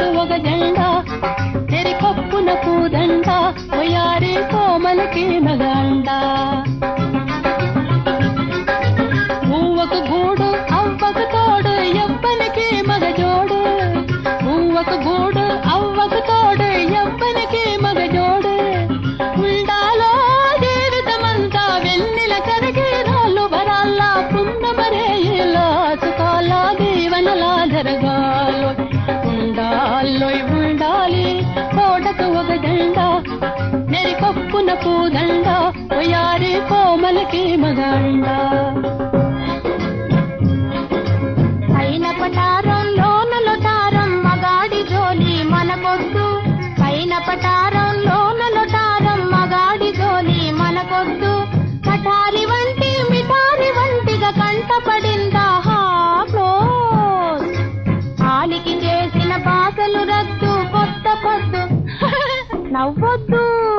是我个奸人的。బతికే మగాళ్ళ. పైన పటారం లోనలు తారం మగాడి జోలి మనకొద్దు. పైన పటారం లోనలు తారం మగాడి జోలి మనకొద్దు. పటారి వంటి మిఠారి వంటిగా కంటపడిందా ఆలికి చేసిన బాసలు రద్దు కొత్త పొద్దు. నవ్వొద్దు.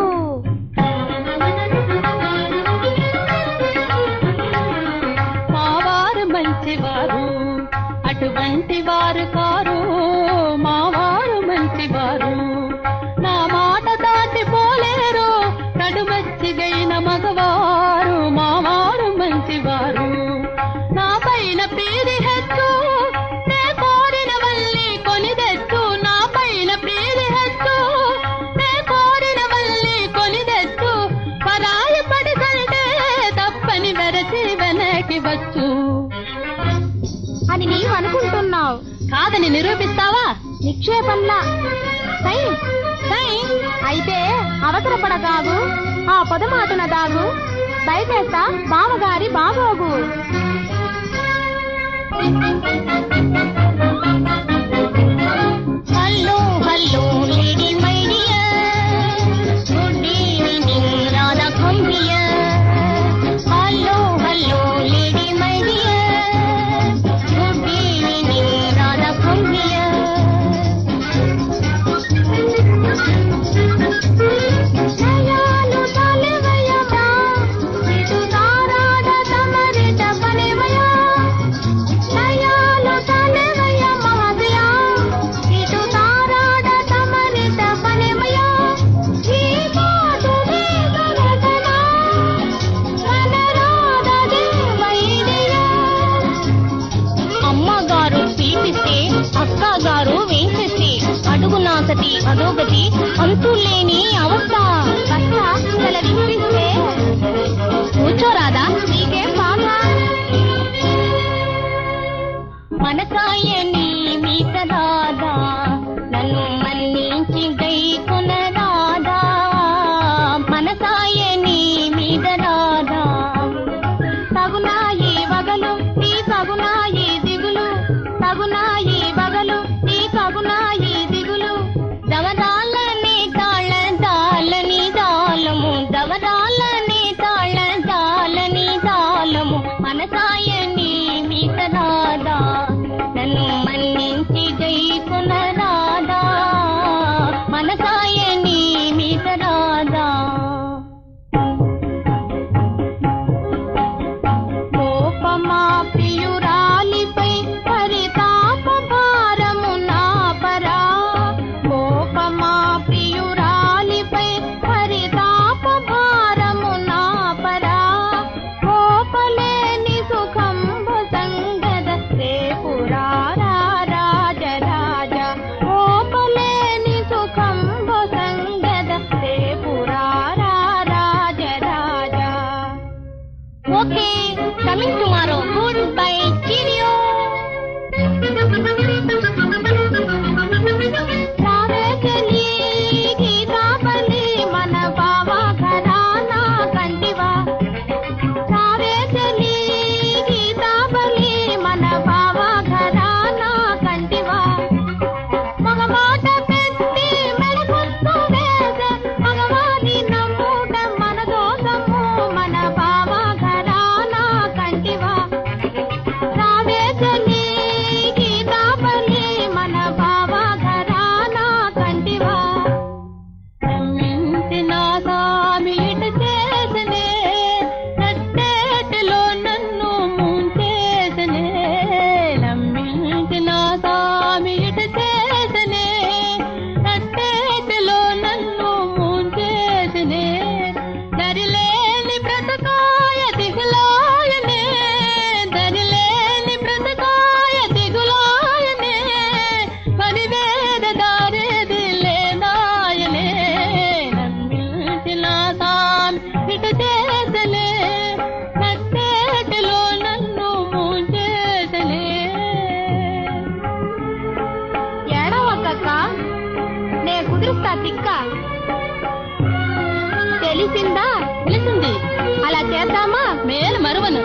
అనుకుంటున్నావు. కాదని నిరూపిస్తావా? నిక్షేపంలా. సై సై అయితే అవసరపడగాగు ఆ పొదమాటున దాగు. దయచేస్తా బావగారి బాగోగు. హలో హలో అదోగతి అంతూ లేని అవస్థ కూర్చోరాదా నీకేం బాధ మనసాయని మీ సదాదా నన్ను మన్నించి గై కొనరాదా మనసాయని మీదరా Okay, coming tomorrow. Goodbye, cheerio. కుదురుస్తా తిక్క తెలిసిందా? తెలిసింది అలా చేద్దామా? మేలు మరువను.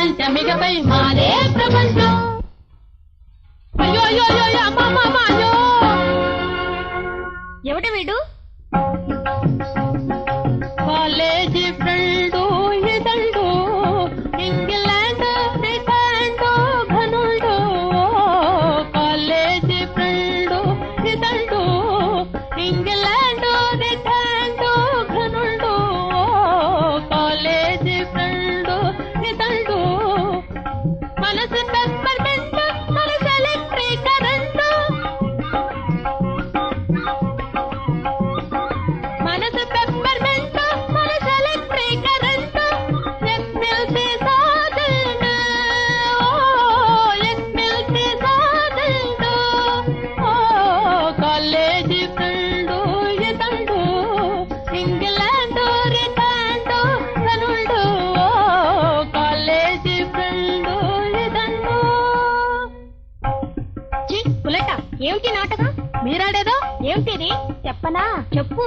ప్రపంచం. ఇకపై మారే ప్రపంచం అయ్యో అయ్యో అయ్యో అమ్మా. ఏమిటి నాటకం? మీరాడేదో? ఏమిటిది? చెప్పనా? చెప్పు.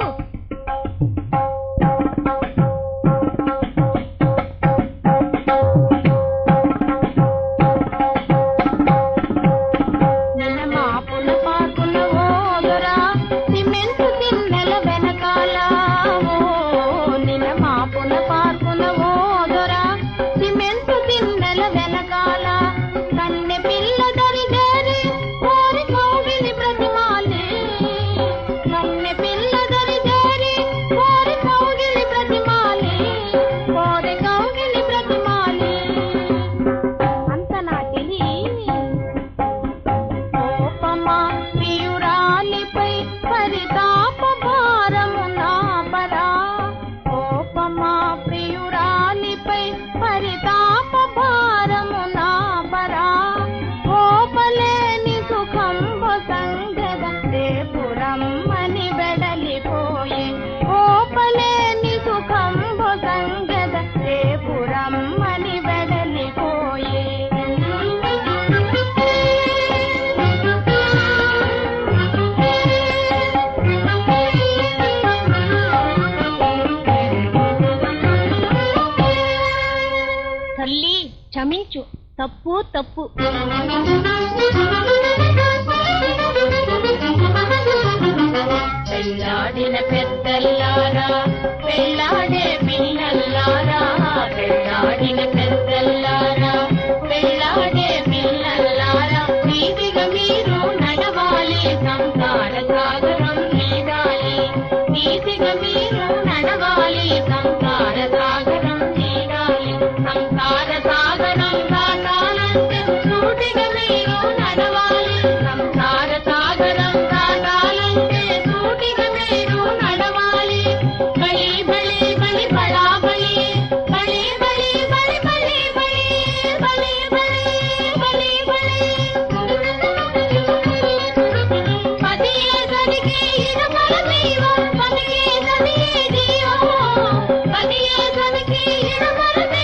క్షమించు. తప్పు తప్పు. పెళ్ళాడిన పెద్దల్లారా పెళ్ళాడే పిల్లల్లారా పెళ్ళాడిన పెద్దల్లారా. Baby!